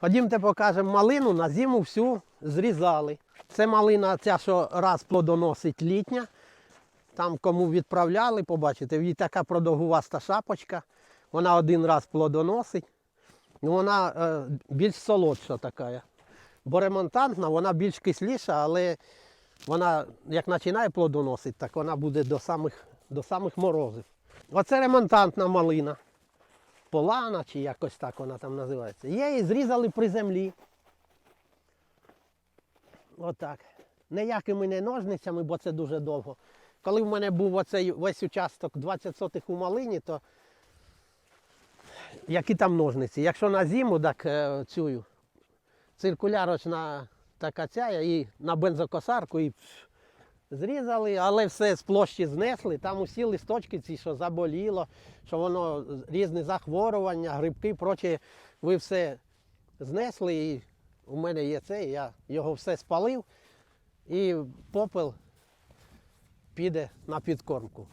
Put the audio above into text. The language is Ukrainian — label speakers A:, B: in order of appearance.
A: Ходімте покажемо малину, на зиму всю зрізали. Це малина, ця, що раз плодоносить літня. Там кому відправляли, побачите, в її така продовгуваста шапочка. Вона один раз плодоносить. Ну, Вона е, більш солодша така. Бо ремонтантна, вона більш кисліша, але вона як починає плодоносити, так вона буде до самих, до самих морозів. Оце ремонтантна малина. Полана чи якось так вона там називається. Її зрізали при землі. Отак. Ніякими не ножницями, бо це дуже довго. Коли в мене був оцей весь участок 20 сотих у малині, то які там ножниці? Якщо на зиму, так е, цю циркулярочна така ця, і на бензокосарку і зрізали, але все з площі знесли. Там усі листочки ці, що заболіло, що воно різні захворювання, грибки, прочі, ви все знесли. І у мене є це, я його все спалив, і попел піде на підкормку.